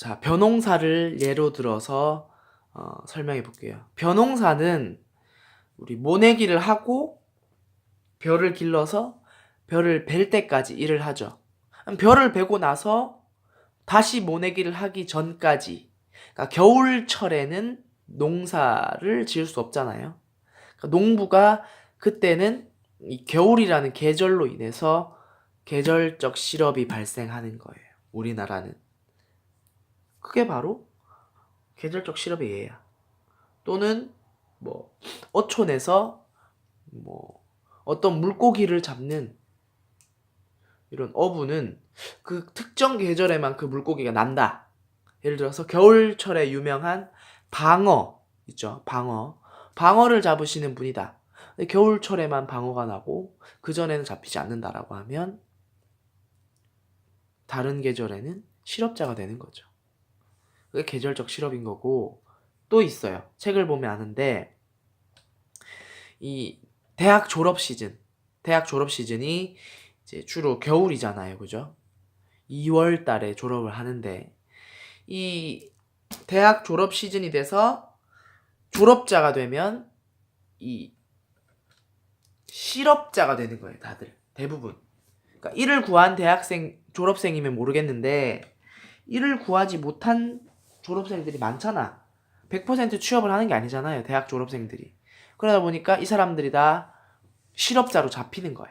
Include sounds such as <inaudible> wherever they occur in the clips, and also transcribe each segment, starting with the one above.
자, 벼농사를 예로 들어서 어, 설명해 볼게요. 벼농사는 우리 모내기를 하고 벼를 길러서 벼를 벨 때까지 일을 하죠. 벼를 베고 나서 다시 모내기를 하기 전까지 그러니까 겨울철에는 농사를 지을 수 없잖아요. 그러니까 농부가 그때는 이 겨울이라는 계절로 인해서 계절적 실업이 발생하는 거예요. 우리나라는. 그게 바로 계절적 실업의 예야. 또는 뭐 어촌에서 뭐 어떤 물고기를 잡는 이런 어부는 그 특정 계절에만 그 물고기가 난다. 예를 들어서 겨울철에 유명한 방어 있죠. 방어. 방어를 잡으시는 분이다. 겨울철에만 방어가 나고 그 전에는 잡히지 않는다라고 하면 다른 계절에는 실업자가 되는 거죠. 그게 계절적 실업인 거고 또 있어요. 책을 보면 아는데 이 대학 졸업 시즌, 대학 졸업 시즌이 이제 주로 겨울이잖아요, 그죠? 2월 달에 졸업을 하는데 이 대학 졸업 시즌이 돼서 졸업자가 되면 이 실업자가 되는 거예요, 다들. 대부분. 그러니까 일을 구한 대학생 졸업생이면 모르겠는데 일을 구하지 못한 졸업생들이 많잖아. 100% 취업을 하는 게 아니잖아요, 대학 졸업생들이. 그러다 보니까 이 사람들이 다 실업자로 잡히는 거야.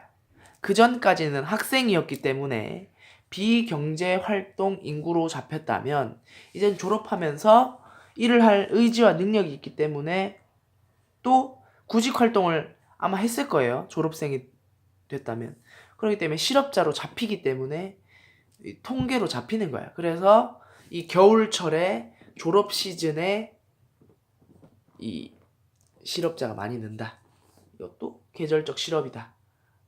그 전까지는 학생이었기 때문에 비경제 활동 인구로 잡혔다면 이젠 졸업하면서 일을 할 의지와 능력이 있기 때문에 또 구직 활동을 아마 했을 거예요. 졸업생이 됐다면. 그렇기 때문에 실업자로 잡히기 때문에 이 통계로 잡히는 거야. 그래서 이 겨울철에 졸업 시즌에 이 실업자가 많이 는다. 이것도 계절적 실업이다.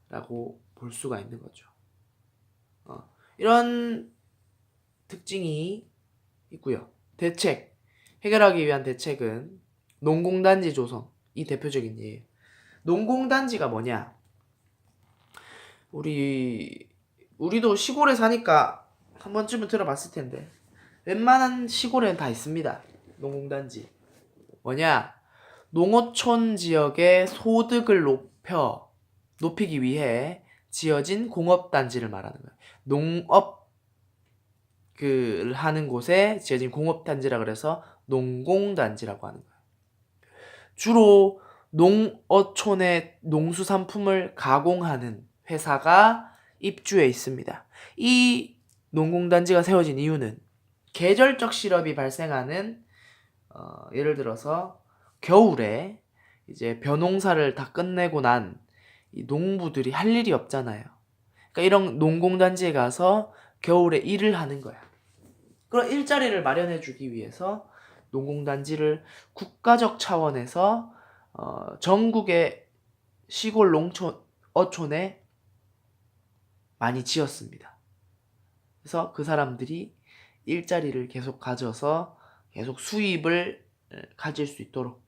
라고 볼 수가 있는 거죠. 어, 이런 특징이 있고요. 대책. 해결하기 위한 대책은 농공단지 조성. 이 대표적인 예예요. 농공단지가 뭐냐? 우리 우리도 시골에 사니까 한 번쯤은 들어봤을 텐데 웬만한 시골에는 다 있습니다. 농공단지. 뭐냐? 농어촌 지역의 소득을 높여 높이기 위해 지어진 공업단지를 말하는 거예요. 농업 그 하는 곳에 지어진 공업단지라 그래서 농공단지라고 하는 거예요. 주로 농어촌의 농수산품을 가공하는 회사가 입주해 있습니다. 이 농공단지가 세워진 이유는 계절적 실업이 발생하는 어, 예를 들어서 겨울에 이제 벼농사를 다 끝내고 난 이 농부들이 할 일이 없잖아요. 그러니까 이런 농공단지에 가서 겨울에 일을 하는 거야. 그런 일자리를 마련해 주기 위해서 농공단지를 국가적 차원에서 어, 전국의 시골 농촌 어촌에 많이 지었습니다. 그래서 그 사람들이 일자리를 계속 가져서 계속 수입을 에, 가질 수 있도록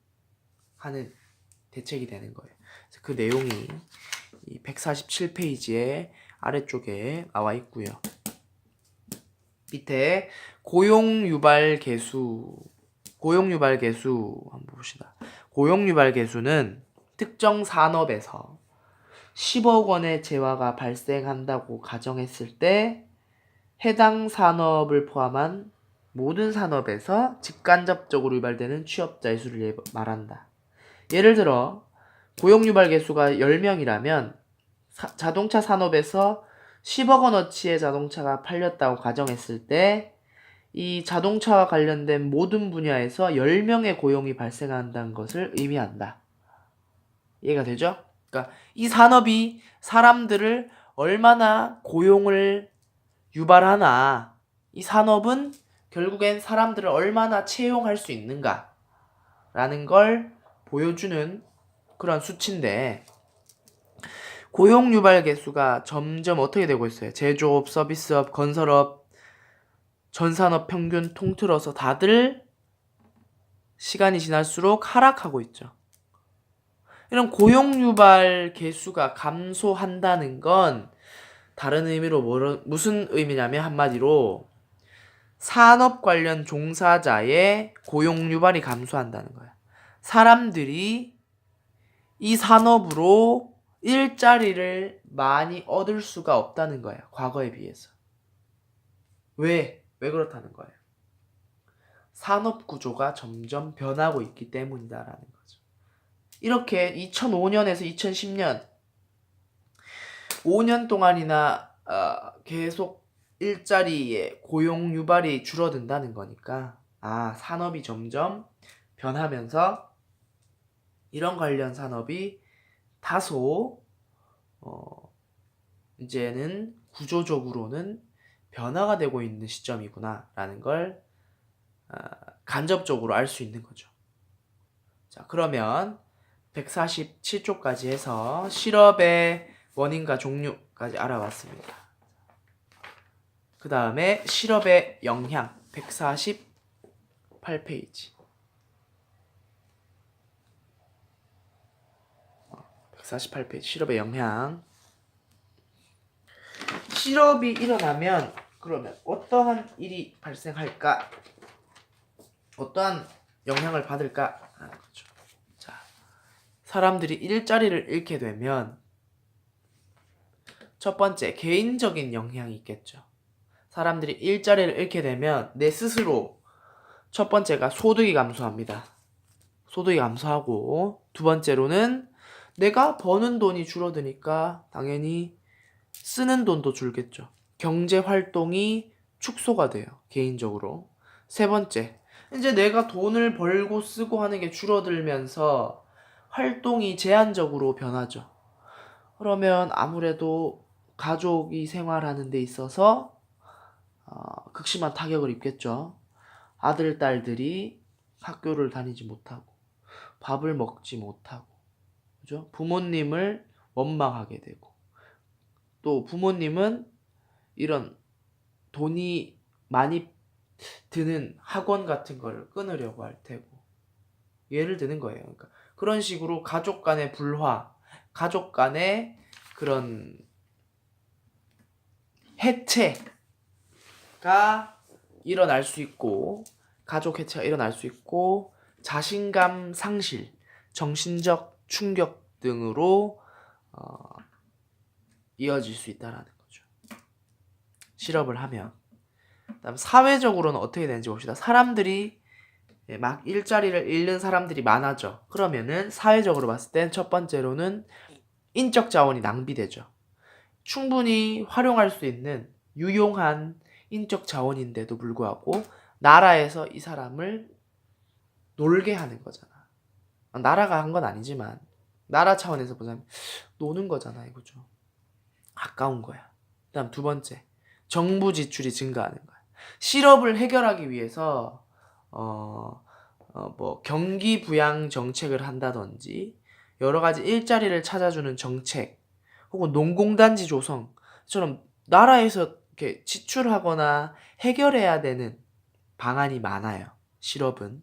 하는 대책이 되는 거예요. 그래서 그 내용이 이 147페이지의 아래쪽에 나와 있고요. 밑에 고용 유발 개수 고용 유발 개수 한번 봅시다. 고용 유발 개수는 특정 산업에서 10억 원의 재화가 발생한다고 가정했을 때 해당 산업을 포함한 모든 산업에서 직간접적으로 유발되는 취업자의 수를 예- 말한다. 예를 들어 고용 유발 개수가 10명이라면 자동차 산업에서 10억 원어치의 자동차가 팔렸다고 가정했을 때 이 자동차와 관련된 모든 분야에서 10명의 고용이 발생한다는 것을 의미한다. 이해가 되죠? 그러니까 이 산업이 사람들을 얼마나 고용을 유발하나 이 산업은 결국엔 사람들을 얼마나 채용할 수 있는가 라는 걸 보여주는 그런 수치인데 고용 유발 개수가 점점 어떻게 되고 있어요? 제조업, 서비스업, 건설업, 전 산업 평균 통틀어서 다들 시간이 지날수록 하락하고 있죠. 이런 고용 유발 개수가 감소한다는 건 다른 의미로 뭐로, 무슨 의미냐면 한마디로 산업 관련 종사자의 고용 유발이 감소한다는 거야. 사람들이 이 산업으로 일자리를 많이 얻을 수가 없다는 거야. 과거에 비해서. 왜? 왜 그렇다는 거예요? 산업 구조가 점점 변하고 있기 때문이다라는 거죠. 이렇게 2005년에서 2010년 5년 동안이나 어, 계속 일자리의 고용 유발이 줄어든다는 거니까 아 산업이 점점 변하면서 이런 관련 산업이 다소 어, 이제는 구조적으로는 변화가 되고 있는 시점이구나라는 걸 어, 간접적으로 알 수 있는 거죠. 자 그러면 147쪽까지 해서 실업의 원인과 종류까지 알아봤습니다. 그 다음에 실업의 영향 148페이지 148페이지 실업의 영향 실업이 일어나면 그러면 어떠한 일이 발생할까? 어떠한 영향을 받을까? 하는 거죠. 자, 사람들이 일자리를 잃게 되면 첫 번째 개인적인 영향이 있겠죠. 사람들이 일자리를 잃게 되면 내 스스로 첫 번째가 소득이 감소합니다. 소득이 감소하고 두 번째로는 내가 버는 돈이 줄어드니까 당연히 쓰는 돈도 줄겠죠. 경제 활동이 축소가 돼요. 개인적으로. 세 번째. 이제 내가 돈을 벌고 쓰고 하는 게 줄어들면서 활동이 제한적으로 변하죠. 그러면 아무래도 가족이 생활하는 데 있어서 어, 극심한 타격을 입겠죠. 아들, 딸들이 학교를 다니지 못하고, 밥을 먹지 못하고, 그죠? 부모님을 원망하게 되고, 또 부모님은 이런 돈이 많이 드는 학원 같은 걸 끊으려고 할 테고, 예를 드는 거예요. 그러니까 그런 식으로 가족 간의 불화, 가족 간의 그런 해체가 일어날 수 있고, 가족 해체가 일어날 수 있고, 자신감 상실, 정신적 충격 등으로 어, 이어질 수 있다라는 거죠. 실업을 하면. 그다음 사회적으로는 어떻게 되는지 봅시다. 사람들이 예, 막 일자리를 잃는 사람들이 많아져. 그러면은 사회적으로 봤을 땐 첫 번째로는 인적 자원이 낭비되죠. 충분히 활용할 수 있는 유용한 인적 자원인데도 불구하고 나라에서 이 사람을 놀게 하는 거잖아. 나라가 한 건 아니지만 나라 차원에서 보자면 노는 거잖아 이거죠. 아까운 거야. 그다음 두 번째 정부 지출이 증가하는 거야. 실업을 해결하기 위해서 어, 어, 뭐 경기 부양 정책을 한다든지 여러 가지 일자리를 찾아주는 정책 혹은 농공단지 조성처럼 나라에서 이렇게 지출하거나 해결해야 되는 방안이 많아요. 실업은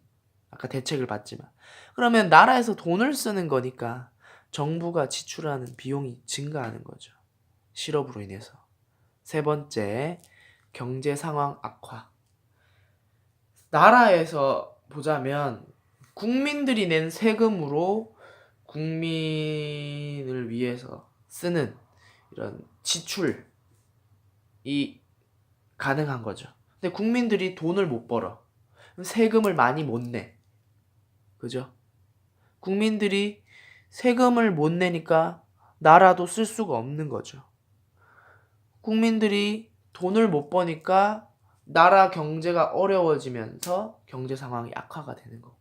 아까 대책을 봤지만 그러면 나라에서 돈을 쓰는 거니까 정부가 지출하는 비용이 증가하는 거죠. 실업으로 인해서. 세 번째, 경제 상황 악화. 나라에서 보자면 국민들이 낸 세금으로 국민을 위해서 쓰는 이런 지출이 가능한 거죠. 근데 국민들이 돈을 못 벌어. 세금을 많이 못 내. 그죠? 국민들이 세금을 못 내니까 나라도 쓸 수가 없는 거죠. 국민들이 돈을 못 버니까 나라 경제가 어려워지면서 경제 상황이 악화가 되는 거고.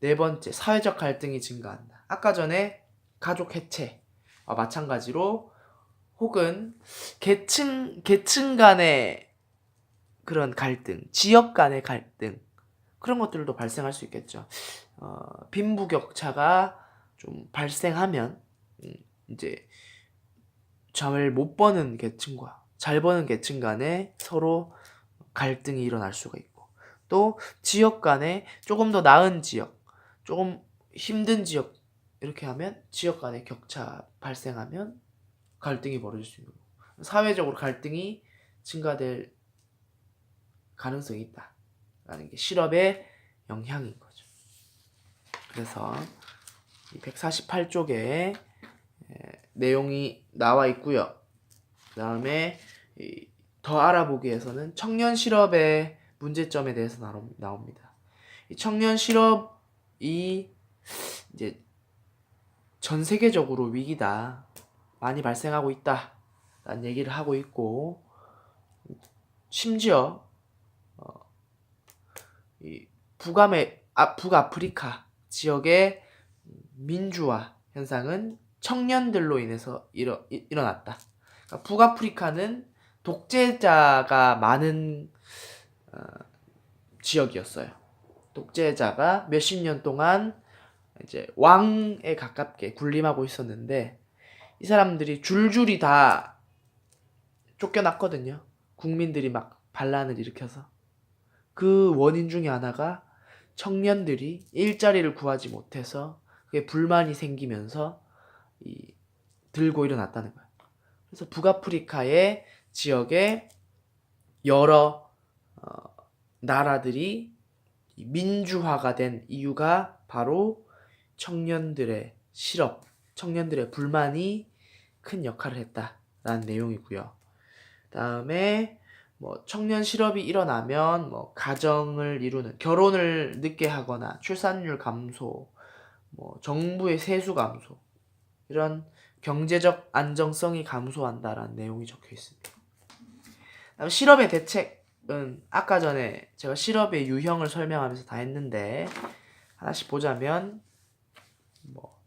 네 번째, 사회적 갈등이 증가한다. 아까 전에 가족 해체와 마찬가지로 혹은 계층, 계층 간의 그런 갈등, 지역 간의 갈등, 그런 것들도 발생할 수 있겠죠. 어, 빈부격차가 좀 발생하면, 음, 이제, 잘 못 버는 계층과 잘 버는 계층 간에 서로 갈등이 일어날 수가 있고, 또 지역 간에 조금 더 나은 지역, 조금 힘든 지역, 이렇게 하면 지역 간의 격차 발생하면 갈등이 벌어질 수 있는 거고, 사회적으로 갈등이 증가될 가능성이 있다라는 게 시럽의 영향인 거죠. 그래서 148쪽에 내용이 나와 있고요. 그다음에 이, 더 알아보기 위해서는 청년 실업의 문제점에 대해서 나옵니다. 이 청년 실업이 이제 전 세계적으로 위기다. 많이 발생하고 있다. 라는 얘기를 하고 있고 심지어 어, 이 북아메 아, 북아프리카 지역의 민주화 현상은 청년들로 인해서 일어, 일- 일어났다. 그러니까 북아프리카는 독재자가 많은 어, 지역이었어요. 독재자가 몇십 년 동안 이제 왕에 가깝게 군림하고 있었는데 이 사람들이 줄줄이 다 쫓겨났거든요. 국민들이 막 반란을 일으켜서 그 원인 중에 하나가 청년들이 일자리를 구하지 못해서 그게 불만이 생기면서 이 들고 일어났다는 거예요. 그래서 북아프리카의 지역에 여러 어, 나라들이 이 민주화가 된 이유가 바로 청년들의 실업, 청년들의 불만이 큰 역할을 했다라는 내용이고요. 다음에 뭐 청년 실업이 일어나면 뭐 가정을 이루는 결혼을 늦게 하거나 출산율 감소, 뭐 정부의 세수 감소 이런 경제적 안정성이 감소한다라는 내용이 적혀 있습니다. 다음 실업의 대책은 아까 전에 제가 실업의 유형을 설명하면서 다 했는데 하나씩 보자면 뭐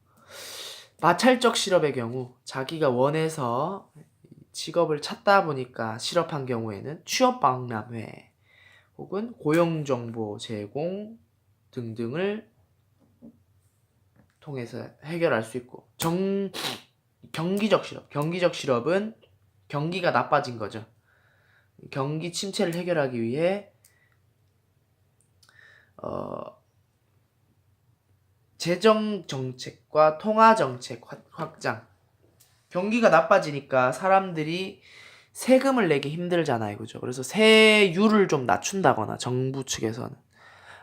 마찰적 실업의 경우 자기가 원해서 직업을 찾다 보니까 실업한 경우에는 취업 박람회 혹은 고용 정보 제공 등등을 통해서 해결할 수 있고 정 경기적 실업 경기적 실업은 경기가 나빠진 거죠. 경기 침체를 해결하기 위해 어 재정 정책과 통화 정책 확- 확장 경기가 나빠지니까 사람들이 세금을 내기 힘들잖아요. 그죠? 그래서 세율을 좀 낮춘다거나 정부 측에서는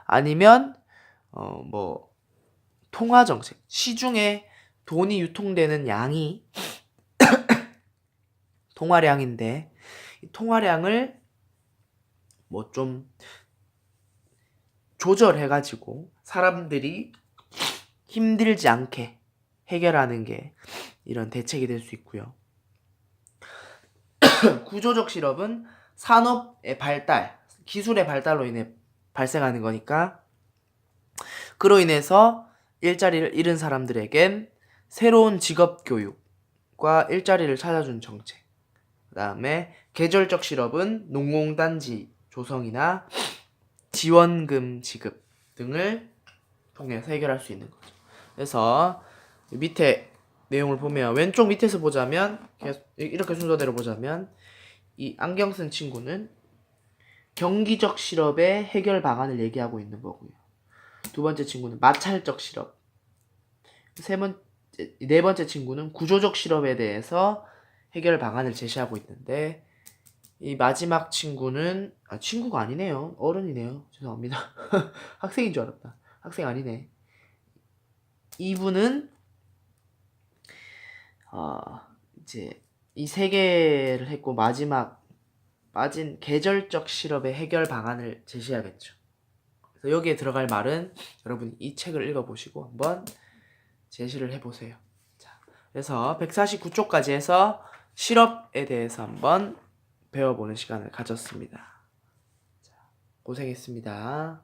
아니면 어 뭐 통화 정책 시중에 돈이 유통되는 양이 <coughs> 통화량인데 이 통화량을 뭐 좀 조절해 가지고 사람들이 힘들지 않게 해결하는 게 이런 대책이 될 수 있고요. <coughs> 구조적 실업은 산업의 발달, 기술의 발달로 인해 발생하는 거니까 그로 인해서 일자리를 잃은 사람들에겐 새로운 직업 교육과 일자리를 찾아준 정책. 그다음에 계절적 실업은 농공단지 조성이나 지원금 지급 등을 통해서 해결할 수 있는 거죠. 그래서 밑에 내용을 보면 왼쪽 밑에서 보자면 이렇게 순서대로 보자면 이 안경 쓴 친구는 경기적 실업의 해결 방안을 얘기하고 있는 거고요. 두 번째 친구는 마찰적 실업. 세 번째 네 번째 친구는 구조적 실업에 대해서 해결 방안을 제시하고 있는데 이 마지막 친구는 아 친구가 아니네요. 어른이네요. 죄송합니다. <laughs> 학생인 줄 알았다. 학생 아니네. 이분은 어, 이제 이 세 개를 했고 마지막 빠진 계절적 실업의 해결 방안을 제시하겠죠. 그래서 여기에 들어갈 말은 여러분 이 책을 읽어보시고 한번 제시를 해보세요. 자, 그래서 149쪽까지 해서 실업에 대해서 한번 배워보는 시간을 가졌습니다. 자, 고생했습니다.